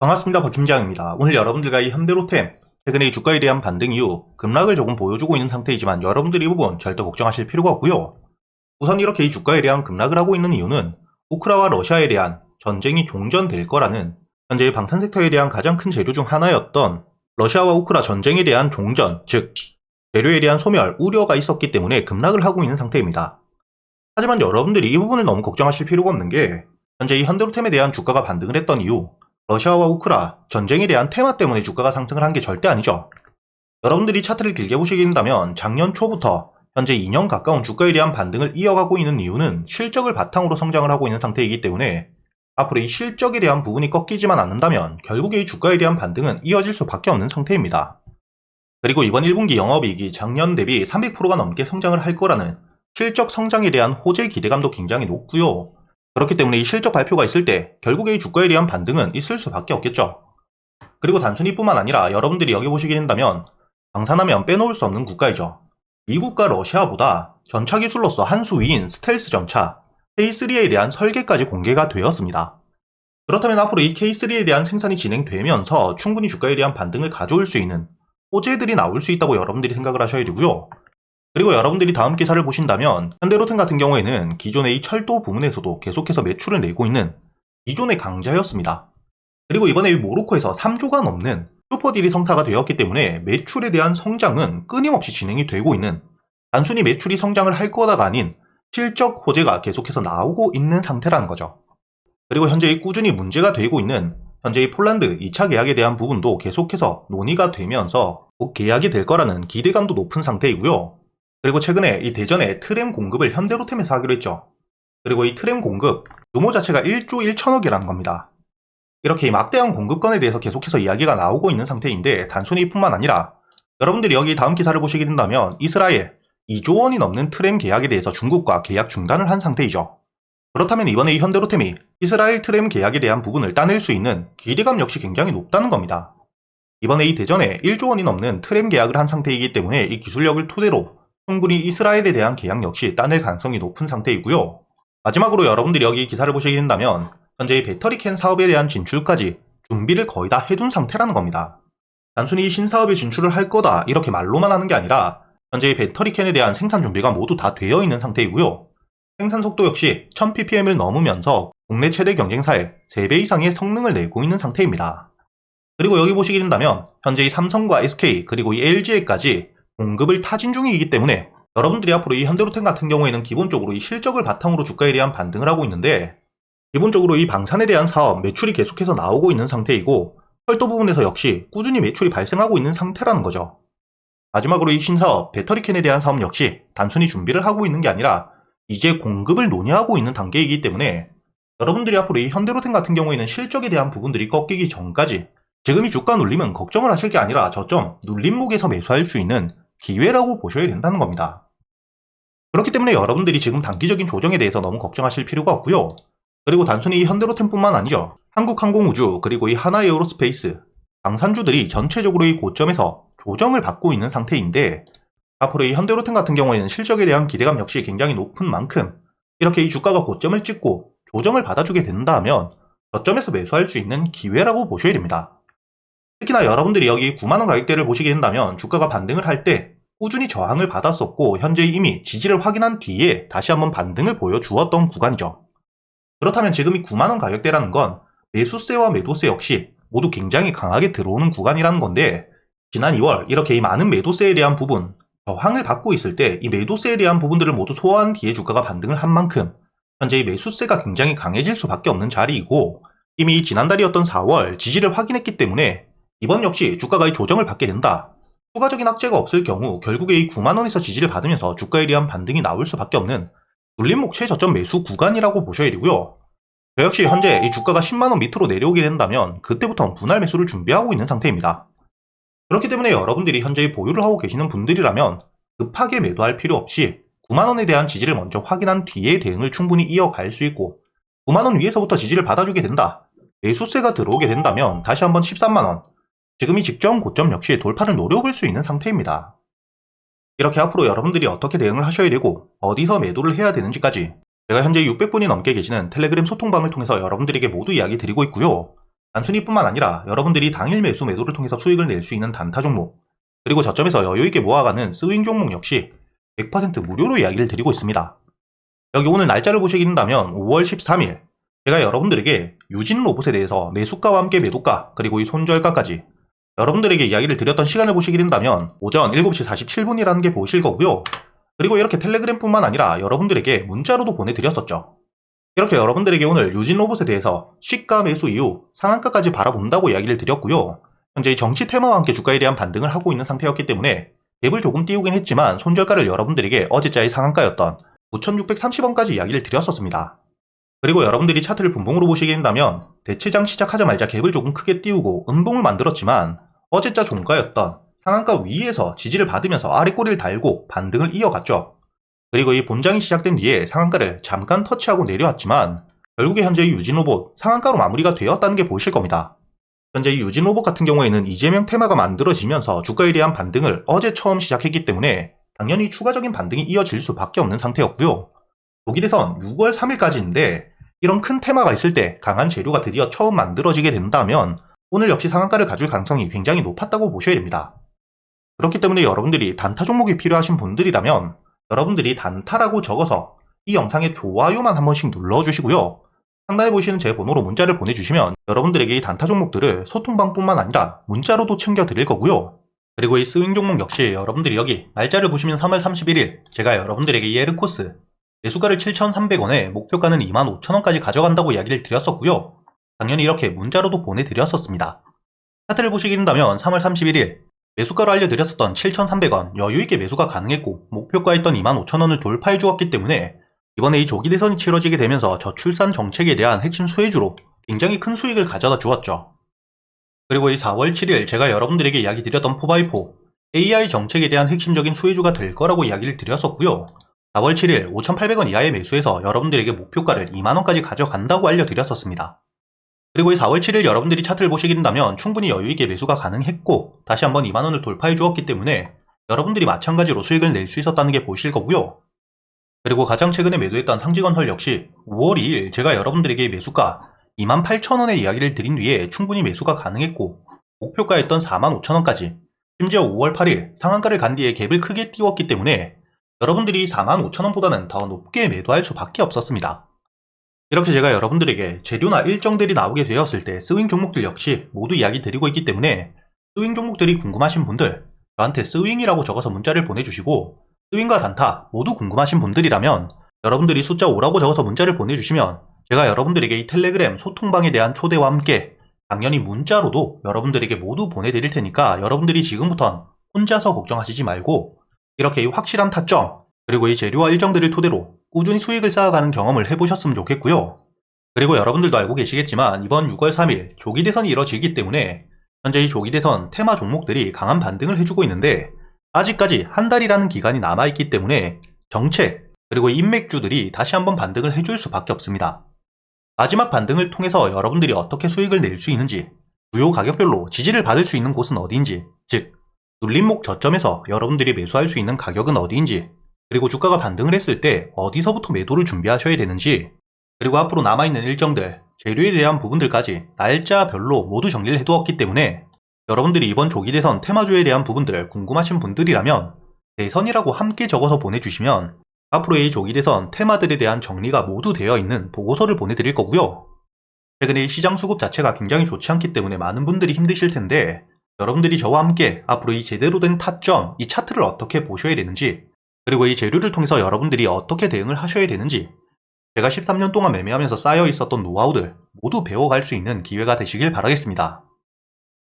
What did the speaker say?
반갑습니다. 박팀장입니다. 오늘 여러분들과 이 현대로템, 최근에 이 주가에 대한 반등 이후 급락을 조금 보여주고 있는 상태이지만 여러분들이 이 부분 절대 걱정하실 필요가 없고요. 우선 이렇게 이 주가에 대한 급락을 하고 있는 이유는 우크라와 러시아에 대한 전쟁이 종전될 거라는 현재의 방산 섹터에 대한 가장 큰 재료 중 하나였던 러시아와 우크라 전쟁에 대한 종전, 즉 재료에 대한 소멸, 우려가 있었기 때문에 급락을 하고 있는 상태입니다. 하지만 여러분들이 이 부분을 너무 걱정하실 필요가 없는 게 현재 이 현대로템에 대한 주가가 반등을 했던 이유 러시아와 우크라 전쟁에 대한 테마 때문에 주가가 상승을 한 게 절대 아니죠. 여러분들이 차트를 길게 보시게 된다면 작년 초부터 현재 2년 가까운 주가에 대한 반등을 이어가고 있는 이유는 실적을 바탕으로 성장을 하고 있는 상태이기 때문에 앞으로 이 실적에 대한 부분이 꺾이지만 않는다면 결국에 이 주가에 대한 반등은 이어질 수밖에 없는 상태입니다. 그리고 이번 1분기 영업이익이 작년 대비 300%가 넘게 성장을 할 거라는 실적 성장에 대한 호재 기대감도 굉장히 높고요. 그렇기 때문에 이 실적 발표가 있을 때 결국에 이 주가에 대한 반등은 있을 수밖에 없겠죠. 그리고 단순히 이뿐만 아니라 여러분들이 여기 보시게 된다면 방산하면 빼놓을 수 없는 국가이죠. 미국과 러시아보다 전차 기술로서 한 수 위인 스텔스 전차 K3에 대한 설계까지 공개가 되었습니다. 그렇다면 앞으로 이 K3에 대한 생산이 진행되면서 충분히 주가에 대한 반등을 가져올 수 있는 호재들이 나올 수 있다고 여러분들이 생각을 하셔야 되고요. 그리고 여러분들이 다음 기사를 보신다면 현대로템 같은 경우에는 기존의 이 철도 부문에서도 계속해서 매출을 내고 있는 기존의 강자였습니다. 그리고 이번에 이 모로코에서 3조가 넘는 슈퍼딜이 성사가 되었기 때문에 매출에 대한 성장은 끊임없이 진행이 되고 있는 단순히 매출이 성장을 할 거다가 아닌 실적 호재가 계속해서 나오고 있는 상태라는 거죠. 그리고 현재 이 꾸준히 문제가 되고 있는 현재 이 폴란드 2차 계약에 대한 부분도 계속해서 논의가 되면서 곧 계약이 될 거라는 기대감도 높은 상태이고요. 그리고 최근에 이 대전에 트램 공급을 현대로템에서 하기로 했죠. 그리고 이 트램 공급 규모 자체가 1조 1천억이라는 겁니다. 이렇게 이 막대한 공급건에 대해서 계속해서 이야기가 나오고 있는 상태인데 단순히 이뿐만 아니라 여러분들이 여기 다음 기사를 보시게 된다면 이스라엘 2조 원이 넘는 트램 계약에 대해서 중국과 계약 중단을 한 상태이죠. 그렇다면 이번에 이 현대로템이 이스라엘 트램 계약에 대한 부분을 따낼 수 있는 기대감 역시 굉장히 높다는 겁니다. 이번에 이 대전에 1조 원이 넘는 트램 계약을 한 상태이기 때문에 이 기술력을 토대로 충분히 이스라엘에 대한 계약 역시 따낼 가능성이 높은 상태이고요. 마지막으로 여러분들이 여기 기사를 보시게 된다면 현재 이 배터리 캔 사업에 대한 진출까지 준비를 거의 다 해둔 상태라는 겁니다. 단순히 이 신사업에 진출을 할 거다 이렇게 말로만 하는 게 아니라 현재 이 배터리 캔에 대한 생산 준비가 모두 다 되어 있는 상태이고요. 생산 속도 역시 1000ppm을 넘으면서 국내 최대 경쟁사의 3배 이상의 성능을 내고 있는 상태입니다. 그리고 여기 보시게 된다면 현재 이 삼성과 SK 그리고 이 LG에까지 공급을 타진 중이기 때문에 여러분들이 앞으로 이 현대로템 같은 경우에는 기본적으로 이 실적을 바탕으로 주가에 대한 반등을 하고 있는데 기본적으로 이 방산에 대한 사업 매출이 계속해서 나오고 있는 상태이고 철도 부분에서 역시 꾸준히 매출이 발생하고 있는 상태라는 거죠. 마지막으로 이 신사업 배터리캔에 대한 사업 역시 단순히 준비를 하고 있는 게 아니라 이제 공급을 논의하고 있는 단계이기 때문에 여러분들이 앞으로 이 현대로템 같은 경우에는 실적에 대한 부분들이 꺾이기 전까지 지금 이 주가 눌림은 걱정을 하실 게 아니라 저점 눌림목에서 매수할 수 있는 기회라고 보셔야 된다는 겁니다. 그렇기 때문에 여러분들이 지금 단기적인 조정에 대해서 너무 걱정하실 필요가 없고요. 그리고 단순히 이 현대로템뿐만 아니죠. 한국항공우주 그리고 이 하나에어로스페이스 방산주들이 전체적으로 이 고점에서 조정을 받고 있는 상태인데 앞으로 이 현대로템 같은 경우에는 실적에 대한 기대감 역시 굉장히 높은 만큼 이렇게 이 주가가 고점을 찍고 조정을 받아주게 된다면 저점에서 매수할 수 있는 기회라고 보셔야 됩니다. 특히나 여러분들이 여기 9만원 가격대를 보시게 된다면 주가가 반등을 할 때 꾸준히 저항을 받았었고 현재 이미 지지를 확인한 뒤에 다시 한번 반등을 보여주었던 구간이죠. 그렇다면 지금 이 9만원 가격대라는 건 매수세와 매도세 역시 모두 굉장히 강하게 들어오는 구간이라는 건데 지난 2월 이렇게 이 많은 매도세에 대한 부분 저항을 받고 있을 때 이 매도세에 대한 부분들을 모두 소화한 뒤에 주가가 반등을 한 만큼 현재 이 매수세가 굉장히 강해질 수밖에 없는 자리이고 이미 지난달이었던 4월 지지를 확인했기 때문에 이번 역시 주가가 이 조정을 받게 된다. 추가적인 악재가 없을 경우 결국에 이 9만원에서 지지를 받으면서 주가에 대한 반등이 나올 수밖에 없는 눌림목 최저점 매수 구간이라고 보셔야 되고요. 저 역시 현재 이 주가가 10만원 밑으로 내려오게 된다면 그때부터 분할 매수를 준비하고 있는 상태입니다. 그렇기 때문에 여러분들이 현재 보유를 하고 계시는 분들이라면 급하게 매도할 필요 없이 9만원에 대한 지지를 먼저 확인한 뒤에 대응을 충분히 이어갈 수 있고 9만원 위에서부터 지지를 받아주게 된다. 매수세가 들어오게 된다면 다시 한번 13만원, 지금 이 직전 고점 역시 돌파를 노려볼 수 있는 상태입니다. 이렇게 앞으로 여러분들이 어떻게 대응을 하셔야 되고 어디서 매도를 해야 되는지까지 제가 현재 600분이 넘게 계시는 텔레그램 소통방을 통해서 여러분들에게 모두 이야기 드리고 있고요. 단순히뿐만 아니라 여러분들이 당일 매수 매도를 통해서 수익을 낼 수 있는 단타 종목, 그리고 저점에서 여유있게 모아가는 스윙 종목 역시 100% 무료로 이야기를 드리고 있습니다. 여기 오늘 날짜를 보시게 된다면 5월 13일 제가 여러분들에게 유진 로봇에 대해서 매수가와 함께 매도가 그리고 이 손절가까지 여러분들에게 이야기를 드렸던 시간을 보시게 된다면 오전 7시 47분이라는 게 보실 거고요. 그리고 이렇게 텔레그램뿐만 아니라 여러분들에게 문자로도 보내드렸었죠. 이렇게 여러분들에게 오늘 유진 로봇에 대해서 시가 매수 이후 상한가까지 바라본다고 이야기를 드렸고요. 현재 이 정치 테마와 함께 주가에 대한 반등을 하고 있는 상태였기 때문에 갭을 조금 띄우긴 했지만 손절가를 여러분들에게 어제자의 상한가였던 9,630원까지 이야기를 드렸었습니다. 그리고 여러분들이 차트를 분봉으로 보시게 된다면 대체장 시작하자마자 갭을 조금 크게 띄우고 음봉을 만들었지만 어제자 종가였던 상한가 위에서 지지를 받으면서 아래 꼬리를 달고 반등을 이어갔죠. 그리고 이 본장이 시작된 뒤에 상한가를 잠깐 터치하고 내려왔지만 결국에 현재 이 유진로봇 상한가로 마무리가 되었다는 게 보이실 겁니다. 현재 이 유진로봇 같은 경우에는 이재명 테마가 만들어지면서 주가에 대한 반등을 어제 처음 시작했기 때문에 당연히 추가적인 반등이 이어질 수밖에 없는 상태였고요. 독일에선 6월 3일까지인데 이런 큰 테마가 있을 때 강한 재료가 드디어 처음 만들어지게 된다면 오늘 역시 상한가를 가질 가능성이 굉장히 높았다고 보셔야 됩니다. 그렇기 때문에 여러분들이 단타 종목이 필요하신 분들이라면 여러분들이 단타라고 적어서 이 영상에 좋아요만 한 번씩 눌러주시고요. 상단에 보시는 제 번호로 문자를 보내주시면 여러분들에게 이 단타 종목들을 소통방뿐만 아니라 문자로도 챙겨드릴 거고요. 그리고 이 스윙 종목 역시 여러분들이 여기 날짜를 보시면 3월 31일 제가 여러분들에게 이 에르코스 매수가를 7,300원에 목표가는 25,000원까지 가져간다고 이야기를 드렸었고요. 당연히 이렇게 문자로도 보내드렸었습니다. 차트를 보시게 된다면 3월 31일 매수가로 알려드렸었던 7,300원 여유있게 매수가 가능했고 목표가였던 25,000원을 돌파해 주었기 때문에 이번에 이 조기 대선이 치러지게 되면서 저출산 정책에 대한 핵심 수혜주로 굉장히 큰 수익을 가져다 주었죠. 그리고 이 4월 7일 제가 여러분들에게 이야기 드렸던 4x4 AI 정책에 대한 핵심적인 수혜주가 될 거라고 이야기를 드렸었고요. 4월 7일 5,800원 이하의 매수해서 여러분들에게 목표가를 2만원까지 가져간다고 알려드렸었습니다. 그리고 이 4월 7일 여러분들이 차트를 보시게 된다면 충분히 여유있게 매수가 가능했고 다시 한번 2만원을 돌파해 주었기 때문에 여러분들이 마찬가지로 수익을 낼 수 있었다는 게 보이실 거고요. 그리고 가장 최근에 매도했던 상직원설 역시 5월 2일 제가 여러분들에게 매수가 28,000원의 이야기를 드린 뒤에 충분히 매수가 가능했고 목표가였던 45,000원까지 심지어 5월 8일 상한가를 간 뒤에 갭을 크게 띄웠기 때문에 여러분들이 45,000원보다는 더 높게 매도할 수밖에 없었습니다. 이렇게 제가 여러분들에게 재료나 일정들이 나오게 되었을 때 스윙 종목들 역시 모두 이야기 드리고 있기 때문에 스윙 종목들이 궁금하신 분들 저한테 스윙이라고 적어서 문자를 보내주시고 스윙과 단타 모두 궁금하신 분들이라면 여러분들이 숫자 5라고 적어서 문자를 보내주시면 제가 여러분들에게 이 텔레그램 소통방에 대한 초대와 함께 당연히 문자로도 여러분들에게 모두 보내드릴 테니까 여러분들이 지금부터 혼자서 걱정하시지 말고 이렇게 이 확실한 타점 그리고 이 재료와 일정들을 토대로 꾸준히 수익을 쌓아가는 경험을 해보셨으면 좋겠고요. 그리고 여러분들도 알고 계시겠지만 이번 6월 3일 조기 대선이 이뤄지기 때문에 현재 이 조기 대선 테마 종목들이 강한 반등을 해주고 있는데 아직까지 한 달이라는 기간이 남아있기 때문에 정책 그리고 인맥주들이 다시 한번 반등을 해줄 수밖에 없습니다. 마지막 반등을 통해서 여러분들이 어떻게 수익을 낼 수 있는지 주요 가격별로 지지를 받을 수 있는 곳은 어디인지 즉 눌림목 저점에서 여러분들이 매수할 수 있는 가격은 어디인지 그리고 주가가 반등을 했을 때 어디서부터 매도를 준비하셔야 되는지 그리고 앞으로 남아있는 일정들 재료에 대한 부분들까지 날짜별로 모두 정리를 해두었기 때문에 여러분들이 이번 조기 대선 테마주에 대한 부분들 궁금하신 분들이라면 대선이라고 함께 적어서 보내주시면 앞으로의 조기 대선 테마들에 대한 정리가 모두 되어 있는 보고서를 보내드릴 거고요. 최근에 이 시장 수급 자체가 굉장히 좋지 않기 때문에 많은 분들이 힘드실 텐데 여러분들이 저와 함께 앞으로 이 제대로 된 타점, 이 차트를 어떻게 보셔야 되는지 그리고 이 재료를 통해서 여러분들이 어떻게 대응을 하셔야 되는지 제가 13년 동안 매매하면서 쌓여 있었던 노하우들 모두 배워갈 수 있는 기회가 되시길 바라겠습니다.